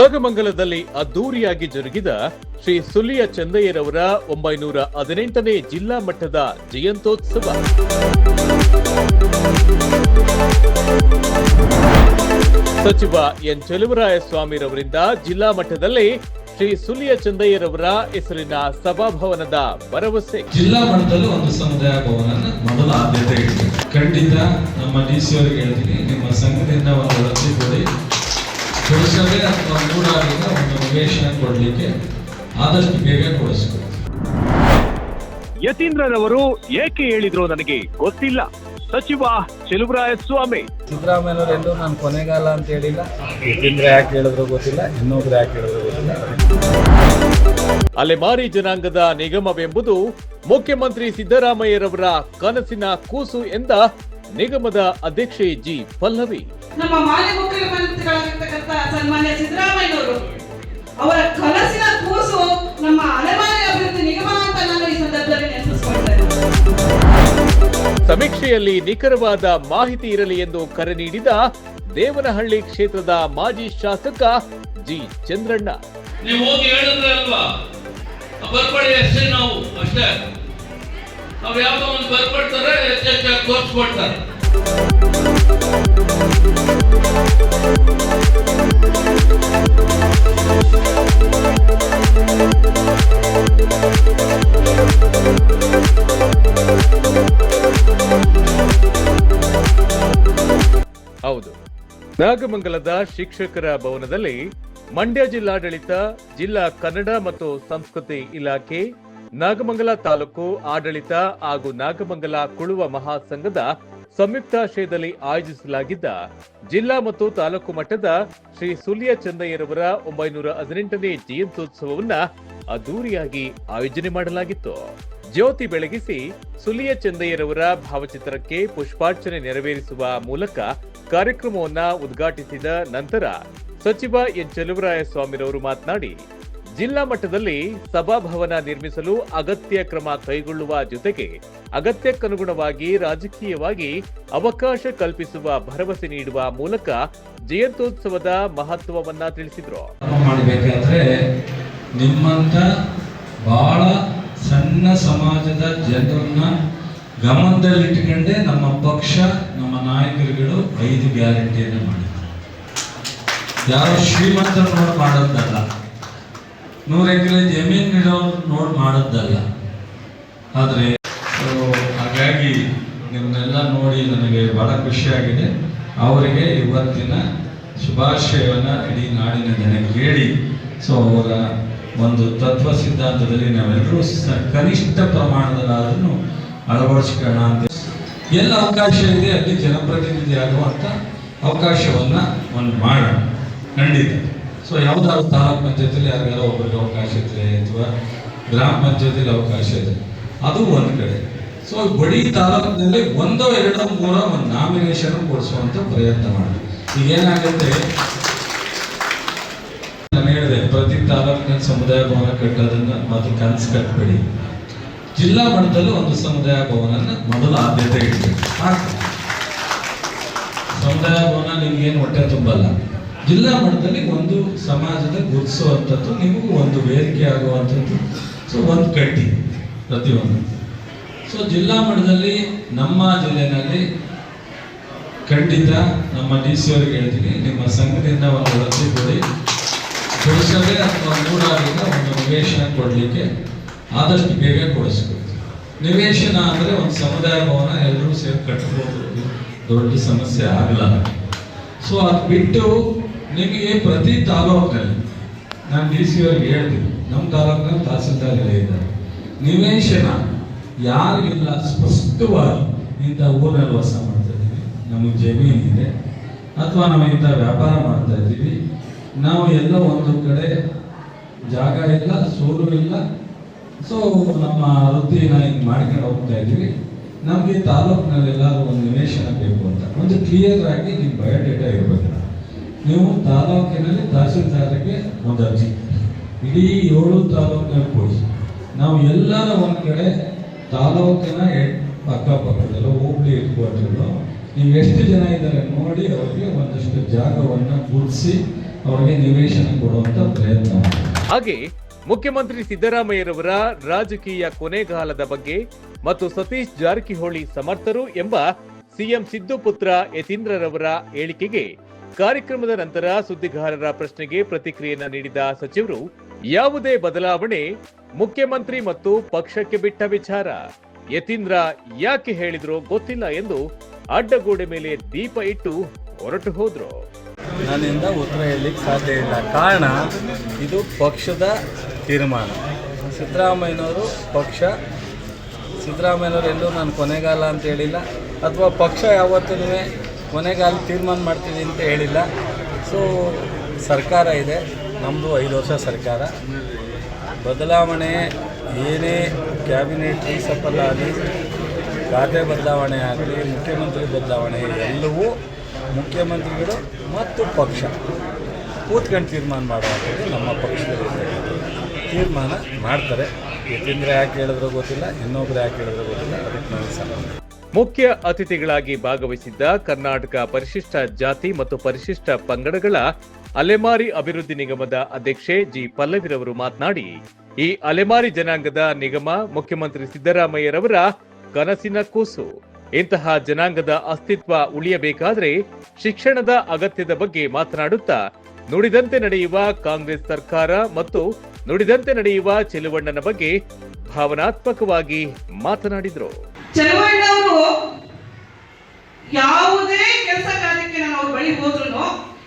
ನಾಗಮಂಗಲದಲ್ಲಿ ಅದ್ದೂರಿಯಾಗಿ ಜರುಗಿದ ಶ್ರೀ ಸುಲಿಯ ಚಂದಯ್ಯರವರ ಒಂಬೈನೂರ ಹದಿನೆಂಟನೇ ಜಿಲ್ಲಾ ಮಟ್ಟದ ಜಯಂತೋತ್ಸವ ಸಚಿವ ಎನ್ ಚೆಲುವರಾಯಸ್ವಾಮಿರವರಿಂದ ಜಿಲ್ಲಾ ಮಟ್ಟದಲ್ಲಿ ಶ್ರೀ ಸುಲಿಯ ಚಂದಯ್ಯರವರ ಹೆಸರಿನ ಸಭಾಭವನದ ಭರವಸೆ. ಜಿಲ್ಲಾ ಮಟ್ಟದಲ್ಲಿ ಒಂದು ಸಮುದಾಯ ಭವನ ಮೊದಲ ಆದ್ಯತೆ ಖಂಡಿತ ನಮ್ಮ ಡಿ ಸಿ ಅವರಿಗೆ ಹೇಳ್ತೀನಿ, ನಿಮ್ಮ ಸಂಘದಿಂದ ಒಂದು ರಚಿಸಿ ಪುರುಷರೇ ಅಥವಾ ಮೂಡಾಗಿನ ಒಂದು ನಿವೇಶನ ಕೊಡಲಿಕ್ಕೆ ಆದಷ್ಟು ಬೇಗ ಕೊಡಿಸ್ಬೇಕು. ಯತೀಂದ್ರರವರು ಏಕೆ ಹೇಳಿದ್ರು ನನಗೆ ಗೊತ್ತಿಲ್ಲ. ಸಚಿವ ಚೆಲುವರಾಯ ಸ್ವಾಮಿ ಸಿದ್ದರಾಮಯ್ಯನವ್ರು ಎಲ್ಲೂ ನಾನು ಕೊನೆಗಾಲ ಅಂತ ಹೇಳಿಲ್ಲ. ಯತೀಂದ್ರ ಯಾಕೆ ಹೇಳಿದ್ರು ಗೊತ್ತಿಲ್ಲ ಇನ್ನೊಬ್ರು ಯಾಕೆ ಹೇಳಿದ್ರು ಗೊತ್ತಿಲ್ಲ. ಅಲೆಮಾರಿ ಜನಾಂಗದ ನಿಗಮವೆಂಬುದು ಮುಖ್ಯಮಂತ್ರಿ ಸಿದ್ದರಾಮಯ್ಯರವರ ಕನಸಿನ ಕೂಸು ಎಂದ ನಿಗಮದ ಅಧ್ಯಕ್ಷೆ ಜಿ. ಪಲ್ಲವಿ. ನಮ್ಮ ಮಾನ್ಯ ಮುಖ್ಯಮಂತ್ರಿಗಳಾಗಿರ್ತಕ್ಕಂಥ ಸನ್ಮಾನ್ಯ ಸಿದ್ದರಾಮಯ್ಯನವರು ಅವರ ಕನಸಿನ ಕೂಸು ನಮ್ಮ ಅಲೆಮಾರಿ ಅಭಿವೃದ್ಧಿ ನಿಗಮ ಅಂತ ನಾನು ಈ ಸಂದರ್ಭದಲ್ಲಿ ನೆನಪಿಸ್ಕೊಳ್ತೇನೆ. ಸಮೀಕ್ಷೆಯಲ್ಲಿ ನಿಖರವಾದ ಮಾಹಿತಿ ಇರಲಿ ಎಂದು ಕರೆ ನೀಡಿದ ದೇವನಹಳ್ಳಿ ಕ್ಷೇತ್ರದ ಮಾಜಿ ಶಾಸಕ ಜಿ ಚಂದ್ರಣ್ಣ. ನೀವು ಹೋಗಿ ಹೇಳಿದ್ರೆ ಅಲ್ವಾ? ಬರ್ಪಡಿ ಅಷ್ಟೇ ನಾವು ಅಷ್ಟೇ. ಅವ್ರು ಯಾವ್ದೋ ಒಂದು ಬರ್ಕೊಡ್ತಾರೆ ಹೆಚ್ಚೆಚ್ಚಾಗಿ ತೋರಿಸ್ಕೊಡ್ತಾರೆ. ಹೌದು. ನಾಗಮಂಗಲದ ಶಿಕ್ಷಕರ ಭವನದಲ್ಲಿ ಮಂಡ್ಯ ಜಿಲ್ಲಾಡಳಿತ, ಜಿಲ್ಲಾ ಕನ್ನಡ ಮತ್ತು ಸಂಸ್ಕೃತಿ ಇಲಾಖೆ, ನಾಗಮಂಗಲ ತಾಲೂಕು ಆಡಳಿತ ಹಾಗೂ ನಾಗಮಂಗಲ ಕುಳುವ ಮಹಾಸಂಘದ ಸಂಯುಕ್ತಾಶ್ರಯದಲ್ಲಿ ಆಯೋಜಿಸಲಾಗಿದ್ದ ಜಿಲ್ಲಾ ಮತ್ತು ತಾಲೂಕು ಮಟ್ಟದ ಶ್ರೀ ಸುಲಿಯ ಚಂದಯ್ಯರವರ ಒಂಬೈನೂರ ಹದಿನೆಂಟನೇ ಜಯಂತ್ಯೋತ್ಸವವನ್ನ ಅದ್ದೂರಿಯಾಗಿ ಆಯೋಜನೆ ಮಾಡಲಾಗಿತ್ತು. ಜ್ಯೋತಿ ಬೆಳಗಿಸಿ ಸುಲಿಯ ಚಂದಯ್ಯರವರ ಭಾವಚಿತ್ರಕ್ಕೆ ಪುಷ್ಪಾರ್ಚನೆ ನೆರವೇರಿಸುವ ಮೂಲಕ ಕಾರ್ಯಕ್ರಮವನ್ನ ಉದ್ಘಾಟಿಸಿದ ನಂತರ ಸಚಿವ ಎನ್ ಚೆಲುವರಾಯಸ್ವಾಮಿರವರು ಮಾತನಾಡಿ ಜಿಲ್ಲಾ ಮಟ್ಟದಲ್ಲಿ ಸಭಾಭವನ ನಿರ್ಮಿಸಲು ಅಗತ್ಯ ಕ್ರಮ ಕೈಗೊಳ್ಳುವ ಜೊತೆಗೆ ಅಗತ್ಯಕ್ಕನುಗುಣವಾಗಿ ರಾಜಕೀಯವಾಗಿ ಅವಕಾಶ ಕಲ್ಪಿಸುವ ಭರವಸೆ ನೀಡುವ ಮೂಲಕ ಜಯಂತ್ಯೋತ್ಸವದ ಮಹತ್ವವನ್ನ ತಿಳಿಸಿದ್ರು. ನಿಮ್ಮಂತ ಬಹಳ ಸಣ್ಣ ಸಮಾಜದ ಜನರನ್ನ ಗಮನದಲ್ಲಿಟ್ಟುಕೊಂಡೇ ನಮ್ಮ ಪಕ್ಷ, ನಮ್ಮ ನಾಯಕರುಗಳು ಐದು ಗ್ಯಾರಂಟಿಯನ್ನು ಮಾಡಿದ್ದಾರೆ ಯಾರು ಶ್ರೀಮಂತರು ಮಾಡೋದಲ್ಲ. ನೂರು ಎಕರೆ ಜಮೀನು ಇರೋರು ನೋಡಿ ಮಾಡೋದಲ್ಲ ಆದರೆ ಹಾಗಾಗಿ ನಿಮ್ಮನ್ನೆಲ್ಲ ನೋಡಿ ನನಗೆ ಬಹಳ ಖುಷಿಯಾಗಿದೆ. ಅವರಿಗೆ ಇವತ್ತಿನ ಶುಭಾಶಯವನ್ನು ಇಡೀ ನಾಡಿನ ಜನಕ್ಕೆ ಹೇಳಿ, ಸೊ, ಅವರ ಒಂದು ತತ್ವ ಸಿದ್ಧಾಂತದಲ್ಲಿ ನಾವೆಲ್ಲರೂ ಸ ಕನಿಷ್ಠ ಪ್ರಮಾಣದಲ್ಲಾದ್ರೂ ಅಳವಡಿಸ್ಕೋಣ ಅಂತ. ಎಲ್ಲ ಅವಕಾಶ ಇದೆ, ಅಲ್ಲಿ ಜನಪ್ರತಿನಿಧಿ ಆಗುವಂಥ ಅವಕಾಶವನ್ನ ಒಂದು ಮಾಡೋಣ. ಖಂಡಿತ. ಸೊ ಯಾವ್ದಾದ್ರು ತಾಲೂಕ್ ಪಂಚಾಯತಿಲಿ ಯಾರಿಗಾರ ಒಬ್ಬರಿಗೆ ಅವಕಾಶ ಇದ್ರೆ ಅಥವಾ ಗ್ರಾಮ ಪಂಚಾಯತಿಲಿ ಅವಕಾಶ ಇದೆ ಅದು ಒಂದು ಕಡೆ. ಸೊ ಬಡಿ ತಾಲೂಕಿನಲ್ಲಿ ಒಂದೋ ಎರಡೋ ಮೂರೋ ಒಂದು ನಾಮಿನೇಷನ್ ಕೊಡಿಸುವಂತ ಪ್ರಯತ್ನ ಮಾಡಿ ಈಗ ಏನಾಗುತ್ತೆ? ನಾನು ಹೇಳಿದೆ, ಪ್ರತಿ ತಾಲೂಕಿನ ಸಮುದಾಯ ಭವನ ಕಟ್ಟೋದನ್ನ ಮತ್ತು ಕನಸು ಕಟ್ಟಬೇಡಿ ಜಿಲ್ಲಾ ಮಟ್ಟದಲ್ಲೂ ಒಂದು ಸಮುದಾಯ ಭವನ ಮೊದಲ ಆದ್ಯತೆ ಇಡಬೇಕು. ಸಮುದಾಯ ಭವನ ನಿಮ್ಗೇನು ಹೊಟ್ಟೆ ತುಂಬಲ್ಲ. ಜಿಲ್ಲಾ ಮಟ್ಟದಲ್ಲಿ ಒಂದು ಸಮಾಜದ ಗುರುತಿಸುವಂಥದ್ದು, ನಿಮಗೂ ಒಂದು ವೇದಿಕೆ ಆಗುವಂಥದ್ದು. ಸೊ ಒಂದು ಕಟ್ಟಿ ಪ್ರತಿಯೊಂದು. ಸೊ ಜಿಲ್ಲಾ ಮಟ್ಟದಲ್ಲಿ ನಮ್ಮ ಜಿಲ್ಲೆಯಲ್ಲಿ ಖಂಡಿತ ನಮ್ಮ ಡಿ ಸಿ ಅವರಿಗೆ ಹೇಳ್ತೀನಿ, ನಿಮ್ಮ ಸಂಘದಿಂದ ಒಂದು ರಸ್ತೆ ಕೊಡಿ. ಪುರುಷರೇ ಅಥವಾ ಮೂಡಾಗಿನ ಒಂದು ನಿವೇಶನ ಕೊಡಲಿಕ್ಕೆ ಆದಷ್ಟು ಬೇಗ ಕೊಡಿಸ್ಬೇಕು ನಿವೇಶನ ಅಂದರೆ ಒಂದು ಸಮುದಾಯ ಭವನ, ಎಲ್ಲರೂ ಸೇರಿ ಕಟ್ಬೋದು. ದೊಡ್ಡ ಸಮಸ್ಯೆ ಆಗಲ್ಲ. ಸೊ ಅದು ಬಿಟ್ಟು ನಿಮಗೆ ಪ್ರತಿ ತಾಲೂಕಿನಲ್ಲಿ ನಾನು ಡಿ ಸಿ ಅವ್ರಿಗೆ ಹೇಳ್ತೀನಿ, ನಮ್ಮ ತಾಲೂಕಿನಲ್ಲಿ ತಹಸೀಲ್ದಾರ್ ಇದ್ದಾರೆ. ನಿವೇಶನ ಯಾರಿಗಿಲ್ಲ, ಸ್ಪಷ್ಟವಾಗಿ ಇಂಥ ಊರಲ್ಲಿ ವಾಸ ಮಾಡ್ತಾ ಇದ್ದೀವಿ. ನಮಗೆ ಇದೆ. ಅಥವಾ ನಾವು ಇಂಥ ವ್ಯಾಪಾರ ಮಾಡ್ತಾ ಇದ್ದೀವಿ. ನಾವು ಎಲ್ಲ ಒಂದು ಕಡೆ ಜಾಗ ಇಲ್ಲ ಸೂರು ಇಲ್ಲ. ಸೊ ನಮ್ಮ ವೃತ್ತಿನ ಹಿಂಗೆ ಮಾಡ್ಕೊಂಡು ಹೋಗ್ತಾ ಇದ್ದೀವಿ. ನಮಗೆ ತಾಲೂಕಿನಲ್ಲಿ ಎಲ್ಲಾದ್ರೂ ಒಂದು ನಿವೇಶನ ಬೇಕು ಅಂತ. ಒಂದು ಕ್ಲಿಯರ್ ಆಗಿ ನಿಮ್ಮ ಬಯೋಡೇಟಾ ಇರಬೇಕು ನೀವು ತಾಲೂಕಿನಲ್ಲಿ ತಹಸೀಲ್ದಾರರಿಗೆ ಒಂದು ಅರ್ಜಿ ಇಡೀ ಏಳು ತಾಲೂಕಿನಲ್ಲಿ ಕೊಡಿ ನಾವು ಎಲ್ಲರ ಒಂದು ಕಡೆ ತಾಲೂಕಿನ ಅಕ್ಕಪಕ್ಕದಲ್ಲ ಹೋಬಳಿ ಹೆಡ್ಕ್ವಾರ್ಟರ್ಗಳು ನೀವು ಎಷ್ಟು ಜನ ಇದ್ದಾರೆ ನೋಡಿ ಅವರಿಗೆ ಒಂದಷ್ಟು ಜಾಗವನ್ನು ಗುರುತಿಸಿ ಅವರಿಗೆ ನಿವೇಶನ ಕೊಡುವಂತ ಪ್ರಯತ್ನ. ಹಾಗೆ ಮುಖ್ಯಮಂತ್ರಿ ಸಿದ್ದರಾಮಯ್ಯರವರ ರಾಜಕೀಯ ಕೊನೆಗಾಲದ ಬಗ್ಗೆ ಮತ್ತು ಸತೀಶ್ ಜಾರಕಿಹೊಳಿ ಸಮರ್ಥರು ಎಂಬ ಸಿಎಂ ಸಿದ್ದು ಪುತ್ರ ಯತೀಂದ್ರರವರ ಹೇಳಿಕೆಗೆ ಕಾರ್ಯಕ್ರಮದ ನಂತರ ಸುದ್ದಿಗಾರರ ಪ್ರಶ್ನೆಗೆ ಪ್ರತಿಕ್ರಿಯೆಯನ್ನು ನೀಡಿದ ಸಚಿವರು, ಯಾವುದೇ ಬದಲಾವಣೆ ಮುಖ್ಯಮಂತ್ರಿ ಮತ್ತು ಪಕ್ಷಕ್ಕೆ ಬಿಟ್ಟ ವಿಚಾರ. ಯತೀಂದ್ರ ಯಾಕೆ ಹೇಳಿದ್ರು ಗೊತ್ತಿಲ್ಲ ಎಂದು ಅಡ್ಡಗೋಡೆ ಮೇಲೆ ದೀಪ ಇಟ್ಟು ಹೊರಟು ಹೋದ್ರು. ನನ್ನಿಂದ ಉತ್ತರ ಹೇಳಲಿಕ್ಕೆ ಸಾಧ್ಯ ಇಲ್ಲ. ಕಾರಣ, ಇದು ಪಕ್ಷದ ತೀರ್ಮಾನ. ಸಿದ್ದರಾಮಯ್ಯನವರು ಪಕ್ಷ, ಸಿದ್ದರಾಮಯ್ಯನವರು ಎಲ್ಲೂ ನಾನು ಕೊನೆಗಾಲ ಅಂತ ಹೇಳಿಲ್ಲ. ಅಥವಾ ಪಕ್ಷ ಯಾವತ್ತೂ ಕೊನೆಗಾಲ ತೀರ್ಮಾನ ಮಾಡ್ತೀವಿ ಅಂತ ಹೇಳಿಲ್ಲ. ಸೊ ಸರ್ಕಾರ ಇದೆ. ನಮ್ಮದು ಐದು ವರ್ಷ ಸರ್ಕಾರ. ಬದಲಾವಣೆ ಏನೇ ಕ್ಯಾಬಿನೆಟ್ ರೀಸಫಲ್ ಆಗಲಿ, ಖಾತೆ ಬದಲಾವಣೆ ಆಗಲಿ, ಮುಖ್ಯಮಂತ್ರಿ ಬದಲಾವಣೆ, ಎಲ್ಲವೂ ಮುಖ್ಯಮಂತ್ರಿಗಳು ಮತ್ತು ಪಕ್ಷ ಕೂತ್ಕೊಂಡು ತೀರ್ಮಾನ ಮಾಡುವಂಥದ್ದು ನಮ್ಮ ಪಕ್ಷದಲ್ಲಿ ತೀರ್ಮಾನ ಮಾಡ್ತಾರೆ. ಯತೀಂದ್ರ ಯಾಕೆ ಹೇಳಿದ್ರೋ ಗೊತ್ತಿಲ್ಲ, ಇನ್ನೊಬ್ರು ಯಾಕೆ ಹೇಳಿದ್ರೋ ಗೊತ್ತಿಲ್ಲ, ಅದಕ್ಕೆ ನಾವು ಸಂಬಂಧ ಮುಖ್ಯ ಅತಿಥಿಗಳಾಗಿ ಭಾಗವಹಿಸಿದ್ದ ಕರ್ನಾಟಕ ಪರಿಶಿಷ್ಟ ಜಾತಿ ಮತ್ತು ಪರಿಶಿಷ್ಟ ಪಂಗಡಗಳ ಅಲೆಮಾರಿ ಅಭಿವೃದ್ಧಿ ನಿಗಮದ ಅಧ್ಯಕ್ಷೆ ಜಿ ಪಲ್ಲವಿರವರು ಮಾತನಾಡಿ, ಈ ಅಲೆಮಾರಿ ಜನಾಂಗದ ನಿಗಮ ಮುಖ್ಯಮಂತ್ರಿ ಸಿದ್ದರಾಮಯ್ಯರವರ ಕನಸಿನ ಕೂಸು. ಇಂತಹ ಜನಾಂಗದ ಅಸ್ತಿತ್ವ ಉಳಿಯಬೇಕಾದರೆ ಶಿಕ್ಷಣದ ಅಗತ್ಯದ ಬಗ್ಗೆ ಮಾತನಾಡುತ್ತಾ, ನುಡಿದಂತೆ ನಡೆಯುವ ಕಾಂಗ್ರೆಸ್ ಸರ್ಕಾರ ಮತ್ತು ನುಡಿದಂತೆ ನಡೆಯುವ ಚೆಲುವಣ್ಣನ ಬಗ್ಗೆ ಭಾವನಾತ್ಮಕವಾಗಿ ಮಾತನಾಡಿದರು. ಚಲುವಣ್ಣವರು ಯಾವುದೇ ಕೆಲಸ ಕಾರ್ಯಕ್ಕೆ ನಾನು ಅವ್ರ ಬಳಿ ಹೋದ್ರು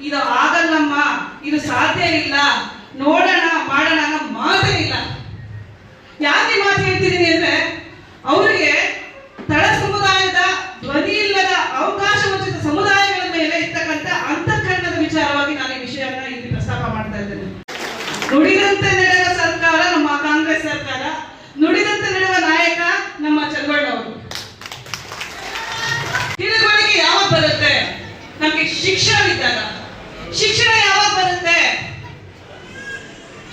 ಇದು ಆಗಲ್ಲಮ್ಮ, ಇದು ಸಾಧ್ಯ ಇಲ್ಲ, ನೋಡೋಣ, ಮಾಡೋಣ ಅನ್ನೋ ಮಾತೇ ಇಲ್ಲ. ಯಾಕೆ ಮಾತು ಹೇಳ್ತಿದ್ದೀನಿ ಅಂದ್ರೆ ಅವರಿಗೆ ತಳ ಸಮುದಾಯದ ಧ್ವನಿ ಇಲ್ಲದ ಅವಕಾಶ ವಂಚಿತ ಸಮುದಾಯಗಳ ಮೇಲೆ ಇರ್ತಕ್ಕಂಥ ಅಂತಃಕರಣದ ವಿಚಾರವಾಗಿ ನಾನು ಈ ವಿಷಯವನ್ನ ಇಲ್ಲಿ ಪ್ರಸ್ತಾಪ ಮಾಡ್ತಾ ಇದ್ದೇನೆ ನುಡಿದಂತೆ ನಡೆಯುವ ಸರ್ಕಾರ ನಮ್ಮ ಕಾಂಗ್ರೆಸ್ ಸರ್ಕಾರ ನುಡಿದಂತೆ ನಡೆಯುವ ನಾಯಕ ನಮ್ಮ ಚಂದ್ರಣ್ಣವರು ತಿಳುವಳಿಕೆ ಯಾವಾಗ ಬರುತ್ತೆ ನಮ್ಗೆ ಶಿಕ್ಷಣವಿದ್ದಾಗ ಶಿಕ್ಷಣ ಯಾವಾಗ ಬರುತ್ತೆ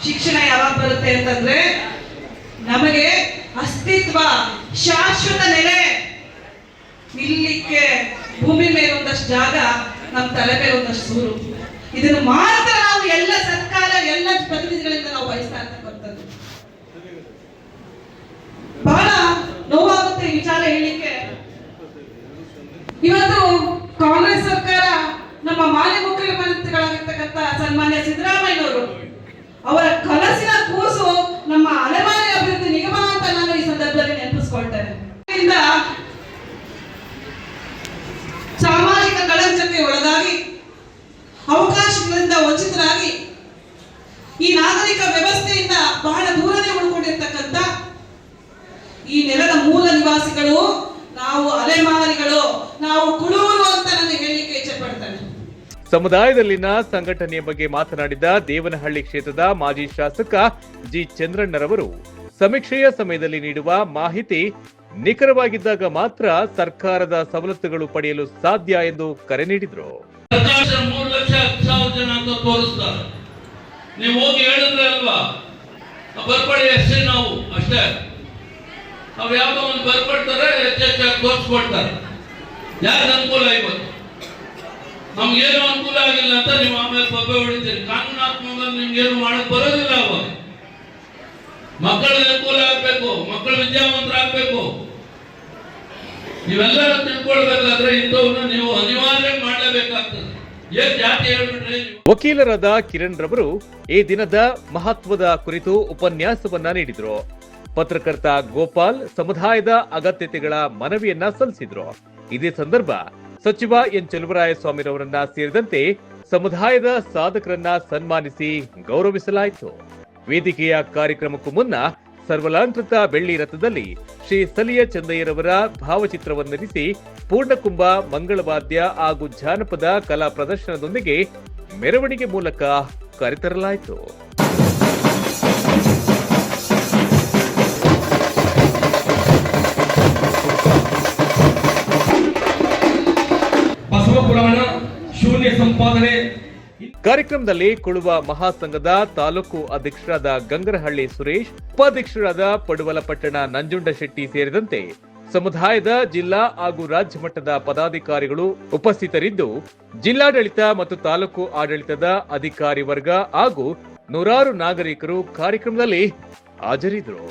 ಶಿಕ್ಷಣ ಯಾವಾಗ ಬರುತ್ತೆ ಅಂತಂದ್ರೆ ನಮಗೆ ಅಸ್ತಿತ್ವ, ಶಾಶ್ವತ ನೆಲೆ ನಿಲ್ಲಿಕ್ಕೆ ಭೂಮಿ ಮೇಲೆ ಒಂದಷ್ಟು ಜಾಗ ನಮ್ಮ ತಲೆ ಮೇಲೆ ಒಂದಷ್ಟು ಸೂರು. ಇದನ್ನು ಮಾತ್ರ ನಾವು ಎಲ್ಲ ಸರ್ಕಾರ, ಎಲ್ಲ ಪ್ರತಿನಿಧಿಗಳಿಂದ ನಾವು ಬಯಸ್ತಾ ಇರ್ತಕ್ಕಂಥದ್ದು. ಬಹಳ ನೋವಾಗುತ್ತೆ ವಿಚಾರ ಹೇಳಿಕೆ ಇವತ್ತು ಕಾಂಗ್ರೆಸ್ ಸರ್ಕಾರ ನಮ್ಮ ಮಾನ್ಯ ಮುಖ್ಯಮಂತ್ರಿಗಳಾಗಿರ್ತಕ್ಕಂಥ ಸನ್ಮಾನ್ಯ ಸಿದ್ದರಾಮಯ್ಯನವರು ಅವರ ಕನಸಿನ ಕೂಸು ನಮ್ಮ ಅಲೆಮಾರಿ ಅಭಿವೃದ್ಧಿ ನಿಗಮ ಅಂತ ನಾನು ಈ ಸಂದರ್ಭದಲ್ಲಿ ನೆನಪಿಸ್ಕೊಳ್ತೇನೆ ಇದರಿಂದ ಸಾಮಾಜಿಕ ಕಳಂಕಕ್ಕೆ ಒಳಗಾಗಿ ಅವಕಾಶಗಳಿಂದ ವಂಚಿತರಾಗಿ ಈ ನಾಗರಿಕ ವ್ಯವಸ್ಥೆಯಿಂದ ಬಹಳ ದೂರನೇ ಉಳ್ಕೊಂಡಿರ್ತಕ್ಕಂಥ ಈ ನೆಲದ ಮೂಲ ನಿವಾಸಿಗಳು ನಾವು ಅಲೆಮಾರಿಗಳು ನಾವು ಕುಳೂರು ಅಂತ ನಾನು ಹೇಳಲಿಕ್ಕೆ ಇಚ್ಛೆ ಪಡ್ತೇನೆ ಸಮುದಾಯದಲ್ಲಿನ ಸಂಘಟನೆಯ ಬಗ್ಗೆ ಮಾತನಾಡಿದ ದೇವನಹಳ್ಳಿ ಕ್ಷೇತ್ರದ ಮಾಜಿ ಶಾಸಕ ಜಿ ಚಂದ್ರಣ್ಣರವರು, ಸಮೀಕ್ಷೆಯ ಸಮಯದಲ್ಲಿ ನೀಡುವ ಮಾಹಿತಿ ನಿಖರವಾಗಿದ್ದಾಗ ಮಾತ್ರ ಸರ್ಕಾರದ ಸವಲತ್ತುಗಳು ಪಡೆಯಲು ಸಾಧ್ಯ ಎಂದು ಕರೆ ನೀಡಿದರು. ಅನುಕೂಲ ನಮ್ಗೇನು ಅನುಕೂಲ ಆಗಿಲ್ಲ ಅಂತ ನೀವು ಆಮೇಲೆ ಬೊಬ್ಬೆ ಹೊಡಿತೀರಿ. ಕಾನೂನಾತ್ಮಕ ನಿಮ್ಗೇನು ಮಾಡಕ್ ಬರೋದಿಲ್ಲ ಅವಾಗ. ಮಕ್ಕಳಿಗೆ ಅನುಕೂಲ ಆಗ್ಬೇಕು, ಮಕ್ಕಳು ವಿದ್ಯಾವಂತರಾಗ್ಬೇಕು. ನೀವೆಲ್ಲರೂ ತಿಳ್ಕೊಳ್ಬೇಕಾದ್ರೆ ಇಂಥವನ್ನ ನೀವು ಅನಿವಾರ್ಯ ಮಾಡಲೇಬೇಕಾಗ್ತದೆ. ವಕೀಲರಾದ ಕಿರಣ್ ರವರು ಈ ದಿನದ ಮಹತ್ವದ ಕುರಿತು ಉಪನ್ಯಾಸವನ್ನ ನೀಡಿದ್ರು. ಪತ್ರಕರ್ತ ಗೋಪಾಲ್ ಸಮುದಾಯದ ಅಗತ್ಯತೆಗಳ ಮನವಿಯನ್ನ ಸಲ್ಲಿಸಿದ್ರು. ಇದೇ ಸಂದರ್ಭ ಸಚಿವ ಎನ್ ಚೆಲುವರಾಯಸ್ವಾಮಿರವರನ್ನ ಸೇರಿದಂತೆ ಸಮುದಾಯದ ಸಾಧಕರನ್ನ ಸನ್ಮಾನಿಸಿ ಗೌರವಿಸಲಾಯಿತು. ವೇದಿಕೆಯ ಕಾರ್ಯಕ್ರಮಕ್ಕೂ ಮುನ್ನ ಸರ್ವಲಾಂಕೃತ ಬೆಳ್ಳಿ ರಥದಲ್ಲಿ ಶ್ರೀ ಸಲಿಯ ಚಂದಯ್ಯರವರ ಭಾವಚಿತ್ರವನ್ನರಿಸಿ ಪೂರ್ಣಕುಂಭ, ಮಂಗಳವಾದ್ಯ ಹಾಗೂ ಜಾನಪದ ಕಲಾ ಪ್ರದರ್ಶನದೊಂದಿಗೆ ಮೆರವಣಿಗೆ ಮೂಲಕ ಕರೆತರಲಾಯಿತು. ಕಾರ್ಯಕ್ರಮದಲ್ಲಿ ಕುಳುವ ಮಹಾಸಂಘದ ತಾಲೂಕು ಅಧ್ಯಕ್ಷರಾದ ಗಂಗರಹಳ್ಳಿ ಸುರೇಶ್, ಉಪಾಧ್ಯಕ್ಷರಾದ ಪಡುವಲಪಟ್ಟಣ ನಂಜುಂಡಶೆಟ್ಟಿ ಸೇರಿದಂತೆ ಸಮುದಾಯದ ಜಿಲ್ಲಾ ಹಾಗೂ ರಾಜ್ಯ ಮಟ್ಟದ ಪದಾಧಿಕಾರಿಗಳು ಉಪಸ್ಥಿತರಿದ್ದು, ಜಿಲ್ಲಾಡಳಿತ ಮತ್ತು ತಾಲೂಕು ಆಡಳಿತದ ಅಧಿಕಾರಿ ವರ್ಗ ಹಾಗೂ ನೂರಾರು ನಾಗರಿಕರು ಕಾರ್ಯಕ್ರಮದಲ್ಲಿ ಹಾಜರಿದ್ದರು.